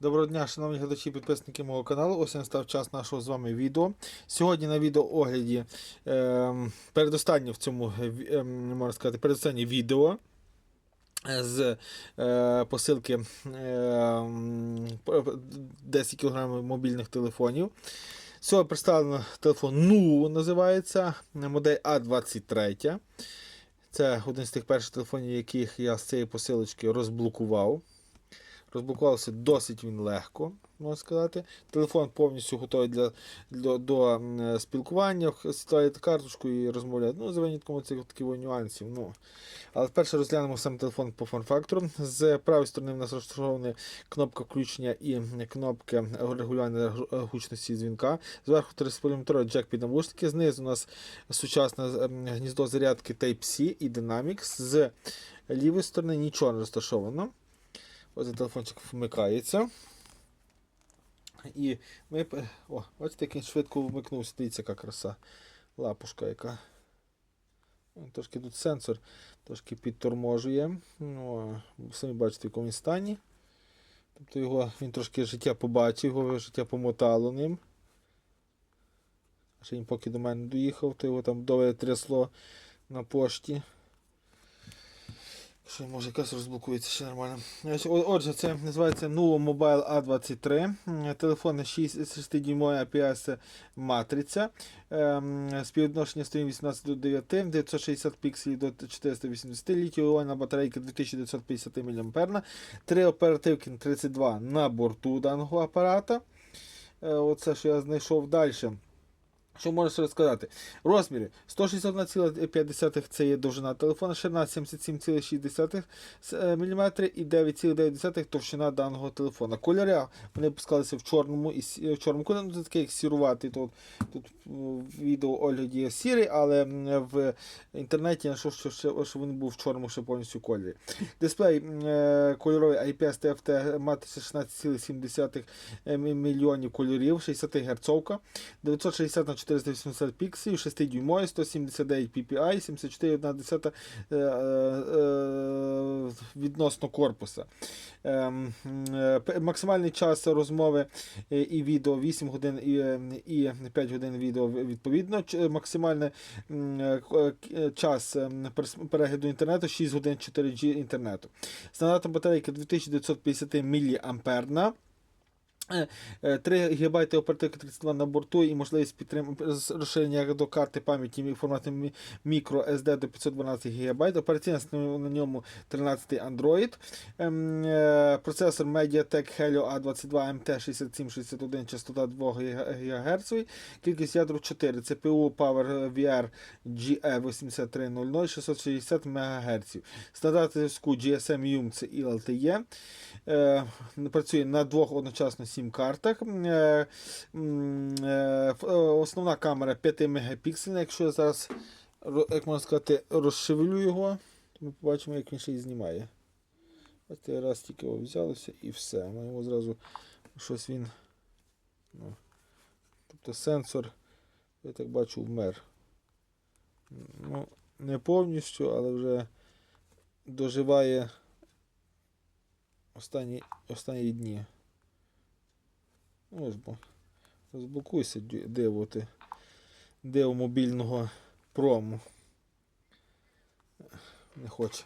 Доброго дня, шановні глядачі, і підписники мого каналу. Ось настав час нашого з вами відео. Сьогодні на відеоогляді е, передостаннє в цьому е, е, можна сказати, передостаннє відео е, з е, посилки е, м, п- п- 10 кг мобільних телефонів. Сьогодні представлено телефон Ну називається модель А23. Це один з тих перших телефонів, яких я з цієї посилочки розблокував. Розблокувався досить він легко, можна сказати. Телефон повністю готовий для, для до спілкування, ставити карточку і розмовляти. Ну, за винятком цих таких нюансів. Ну. Але вперше розглянемо сам телефон по форм-фактору. З правої сторони в нас розташована кнопка включення і кнопка регулювання гучності дзвінка. Зверху 3,5 джек під навушники. Знизу у нас сучасне гніздо зарядки Type-C і Dynamics. З лівої сторони нічого не розташовано. Ось телефончик вмикається. І ми. О, бачите, як він швидко вмикнувся. Дивіться, яка краса. Лапушка яка. Трошки тут сенсор трошки підторможує. Ну, самі бачите, в якому стані. Тобто його, він трошки життя побачив, його життя помотало ним. Ще він поки до мене доїхав, то його там дове трясло на пошті. Що може якась розблокується ще нормально. Отже, це називається Nuvo Mobile A23. М, Телефон 6-дюймова APS матриця. Ем, Співвідношення сторін 18 до 9, 960 пікселів до 480, літіова батарейка 2950 мАh, 3 оперативки 32 на борту даного апарата. Е, Оце, що я знайшов далі. Що ще розказати? Розміри 161,5 це є довжина телефона, ширина 77,6 мм і 9,9 товщина даного телефона. Кольори вони пускалися в чорному і в чорному кольорі, ну, це такий як сіруватий. Тут, тут в відео огляді є сірий, але в інтернеті я знайшов, що, що, що він був в чорному ще повністю кольорі. Дисплей е, кольоровий IPS TFT матриця 16,7 мільйонів кольорів, 60 герцовка. 960 на 480 пікселів, 6 дюймовий, 179 ppi, 74,1 е, е, е, відносно корпуса. Ем, е, Максимальний час розмови е, і відео 8 годин і, е, і 5 годин відео відповідно. Максимальний е, е, час перегляду інтернету 6 годин 4G інтернету. Стандартна батарейка 2950 мАh. 3 ГБ оперативки 32 на борту і можливість підтримки з розширення до карти пам'яті формату мікро SD до 512 ГБ. Операційна на ньому 13 Android. Ем, е, Процесор MediaTek Helio A22 MT6761, частота 2 ГГц. Кількість ядер 4. CPU Power VR GE8300 660 МГц. Стандарт зв'язку GSM UMC і LTE. Е, Працює на двох одночасно сім картах. Е, е, е, Основна камера 5 мегапіксельна. Якщо я зараз, як можна сказати, розшевелю його, то ми побачимо, як він ще й знімає. Ось цей раз тільки його взялося і все. Ми йому зразу щось він. Ну, тобто сенсор, я так бачу, вмер. Ну, не повністю, але вже доживає останні, останні дні. Ось бо. Розблокуйся, диво ти. Диво мобільного прому. Не хоче.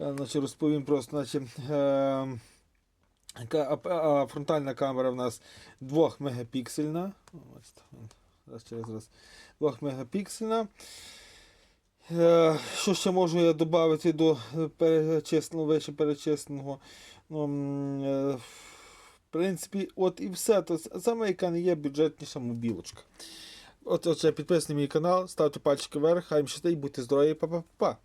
Е, Значить, розповім просто, значить, е, фронтальна камера в нас 2 мегапіксельна. Зараз через раз. 2 мегапіксельна. Е, Що ще можу я додати до перечисленого, вище перечисленого? Ну, е, принципі, от і все. Тобто, саме яка не є бюджетніша мобілочка. От, отже, підписуйте мій канал, ставте пальчики вверх, хай щастить, будьте здорові, па-па-па.